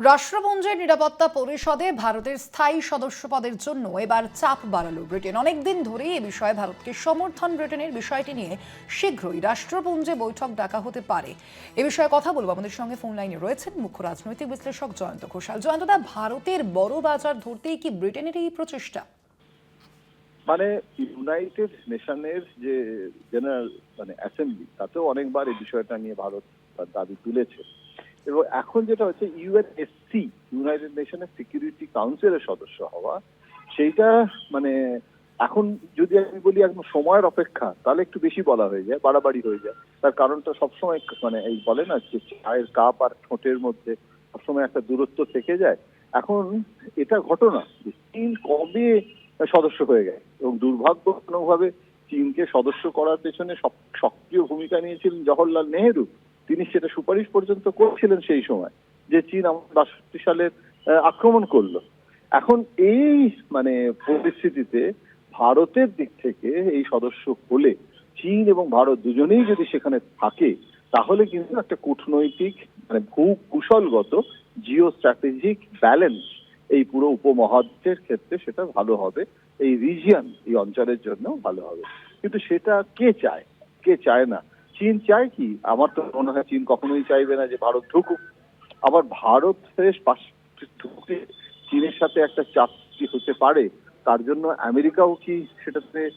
রাষ্ট্রপুঞ্জের নিরাপত্তা পরিষদে ভারতের স্থায়ী সদস্য পদের জন্য এবার চাপ বাড়ালো ব্রিটেন। অনেকদিন ধরেই এ বিষয়ে ভারতকে সমর্থন ব্রিটেনের বিষয়টি নিয়ে শীঘ্রই রাষ্ট্রপুঞ্জে বৈঠক ডাকা হতে পারে। এ বিষয়ে কথা বলব। আমাদের সঙ্গে ফোন লাইনে রয়েছেন মুখ্য রাজনৈতিক বিশ্লেষক জয়ন্ত ঘোষাল। জয়ন্তদা ভারতের বড় বাজার ধরতেই কি ব্রিটেনের এই প্রচেষ্টা? মানে ইউনাইটেড নেশনের যে জেনারেল মানে অ্যাসেম্বলি, তাতেও অনেকবার এই বিষয়টা নিয়ে ভারত তার দাবি তুলেছে। এবং এখন যেটা হচ্ছে ইউএনএসসি ইউনাইটেড নেশনের সিকিউরিটি কাউন্সিলের সদস্য হওয়া, সেইটা মানে এখন যদি আমি বলি একদম সময়ের অপেক্ষা, তাহলে একটু বেশি বলা হয়ে যায়, বাড়াবাড়ি হয়ে যায়। তার কারণটা সবসময় মানে এই বলে না যে চায়ের কাপ আর ঠোঁটের মধ্যে সবসময় একটা দূরত্ব থেকে যায়। এখন এটা ঘটনা চীন কবে সদস্য হয়ে গেছে এবং দুর্ভাগ্যজনকভাবে চীনকে সদস্য করার পেছনে সক্রিয় ভূমিকা নিয়েছিলেন জওহরলাল নেহেরু। তিনি সেটা সুপারিশ পর্যন্ত করছিলেন সেই সময় যে চীন আমাদের বাষট্টি আহ, আক্রমণ করল। এখন এই মানে পরিস্থিতিতে ভারতের দিক থেকে এই সদস্য হলে চীন এবং ভারত দুজনেই যদি সেখানে থাকে তাহলে কিন্তু একটা কূটনৈতিক মানে ভূ কুশলগত জিও স্ট্র্যাটেজিক ব্যালেন্স এই পুরো উপমহাদেশের ক্ষেত্রে সেটা ভালো হবে এই রিজিয়ান এই অঞ্চলের জন্য ভালো হবে। কিন্তু সেটা কে চায়? কে চায় না? চীন চায় কি? আমার তো মনে হয় চীন কখনোই চাইবে না যে ভারত ঢুকুক। আবার ভারতের পাশে ঢুকে চীনের সাথে একটা চাপ হতে পারে, তার জন্য আমেরিকাও কি সেটাতে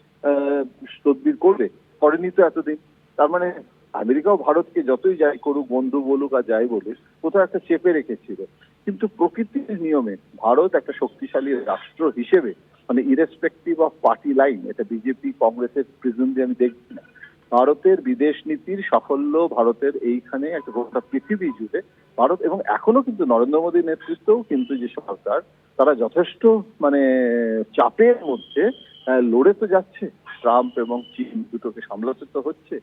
তদবির করবে? করেনি তো এতদিন। তার মানে আমেরিকাও ভারতকে যতই যাই করুক, বন্ধু বলুক আর যাই বলুক, কোথাও একটা চেপে রেখেছিল। কিন্তু প্রকৃতির নিয়মে ভারত একটা শক্তিশালী রাষ্ট্র হিসেবে মানে ইরেসপেক্টিভ অফ পার্টি লাইন এটা বিজেপি, কংগ্রেসের প্রিজম দিয়ে আমি দেখছি না। ভারতের বিদেশ নীতির সাফল্য ভারতের এইখানে একটা গোটা পৃথিবী জুড়ে। ভারত এবং এখনও কিন্তু নরেন্দ্র মোদীর নেতৃত্বেও কিন্তু যে সরকার, তারা যথেষ্ট মানে চাপের মধ্যে লড়ে তো যাচ্ছে। ট্রাম্প এবং চীন দুটোকে সামলাতে তো হচ্ছে।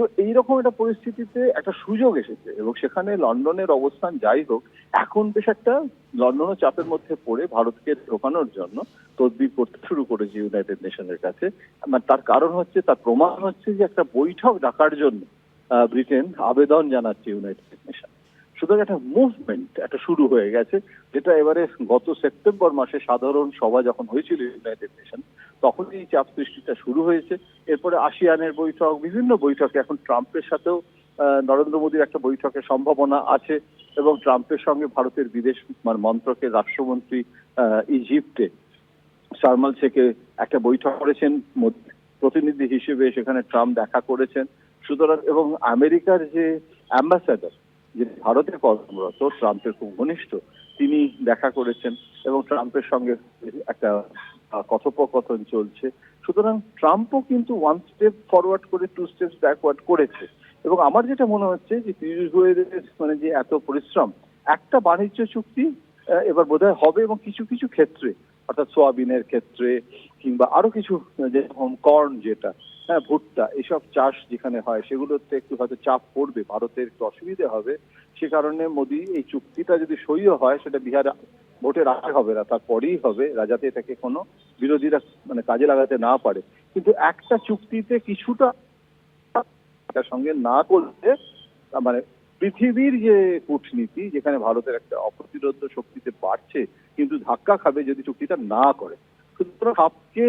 তো এইরকম একটা পরিস্থিতিতে একটা সুযোগ এসেছে এবং সেখানে লন্ডনের অবস্থান যাই হোক, এখন বেশ একটা লন্ডনের চাপের মধ্যে পড়ে ভারতকে ঢোকানোর জন্য, তদবির করতে শুরু করেছে ইউনাইটেড নেশনের কাছে। মানে তার কারণ হচ্ছে, তার প্রমাণ হচ্ছে যে একটা বৈঠক ডাকার জন্য ব্রিটেন আবেদন জানাচ্ছে ইউনাইটেড নেশন সুতরাং একটা মুভমেন্ট একটা শুরু হয়ে গেছে, যেটা এবারে গত সেপ্টেম্বর মাসে সাধারণ সভা যখন হয়েছিল ইউনাইটেড নেশন তখনই এই চাপ সৃষ্টিটা শুরু হয়েছে। এরপরে আসিয়ানের বৈঠক, বিভিন্ন বৈঠকে, এখন ট্রাম্পের সাথেও নরেন্দ্র মোদীর একটা বৈঠকের সম্ভাবনা আছে এবং ট্রাম্পের সঙ্গে ভারতের বিদেশ মানে মন্ত্রকের রাষ্ট্রমন্ত্রী ইজিপ্টে সারমাল শেখে একটা বৈঠক করেছেন। প্রতিনিধি হিসেবে সেখানে ট্রাম্প দেখা করেছেন। সুতরাং এবং আমেরিকার যে অ্যাম্বাসাডার যে ভারতে কর্মরত, ট্রাম্পের খুব ঘনিষ্ঠ, তিনি দেখা করেছেন এবং ট্রাম্পের সঙ্গে একটা কথোপকথন চলছে। সুতরাং ট্রাম্পও কিন্তু ওয়ান স্টেপ ফরওয়ার্ড করে টু স্টেপস ব্যাকওয়ার্ড করেছে। এবং আমার যেটা মনে হচ্ছে যে পীযূষ মানে যে এত পরিশ্রম, একটা বাণিজ্য চুক্তি এবার বোধহয় হবে এবং কিছু কিছু ক্ষেত্রে, অর্থাৎ সোয়াবিনের ক্ষেত্রে কিংবা আরও কিছু, যেরকম কর্ন যেটা হ্যাঁ ভুট্টা, এসব চাষ যেখানে হয়, সেগুলোতে একটু হয়তো চাপ পড়বে, ভারতের একটু অসুবিধে হবে। সে কারণে মোদি এই চুক্তিটা যদি সইও হয়, সেটা বিহার ভোটের আগে হবে না, তারপরেই হবে। রাজাতে এটাকে কোনো বিরোধীরা মানে কাজে লাগাতে না পারে। কিন্তু একটা চুক্তিতে কিছুটা তার সঙ্গে না করলে মানে পৃথিবীর যে কূটনীতি, যেখানে ভারতের একটা অপ্রতিরোধ শক্তিতে বাড়ছে, কিন্তু ধাক্কা খাবে যদি চুক্তিটা না করে। সুতরাং সাপকে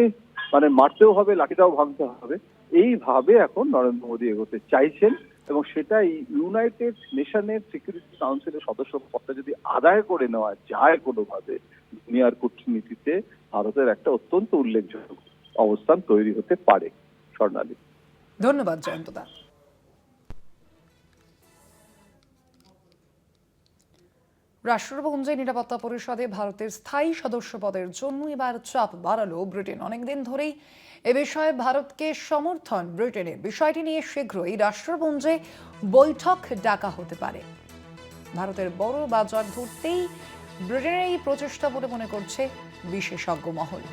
মানে মারতেও হবে, লাঠিটাও ভাঙতে হবে। এইভাবে এখন নরেন্দ্র মোদী এগোতে চাইছেন এবং সেটা ইউনাইটেড নেশনের সিকিউরিটি কাউন্সিলের সদস্য পদটা যদি আদায় করে নেওয়া যায় কোনোভাবে, দুনিয়ার কূটনীতিতে ভারতের একটা অত্যন্ত উল্লেখযোগ্য অবস্থান তৈরি হতে পারে স্বর্ণালী। ধন্যবাদ জয়ন্তদা রাষ্ট্রপুঞ্জে নিরাপত্তা পরিষদে ভারতের স্থায়ী সদস্য পদের জন্য এবার চাপ বাড়ালো ব্রিটেন। অনেকদিন ধরেই এ বিষয়ে ভারতকে সমর্থন ব্রিটেনের। বিষয়টি নিয়ে শীঘ্রই রাষ্ট্রপুঞ্জে বৈঠক ডাকা হতে পারে। ভারতের বড় বাজার ধরতেই ব্রিটেনের এই প্রচেষ্টা বলে মনে করছে বিশেষজ্ঞ মহল।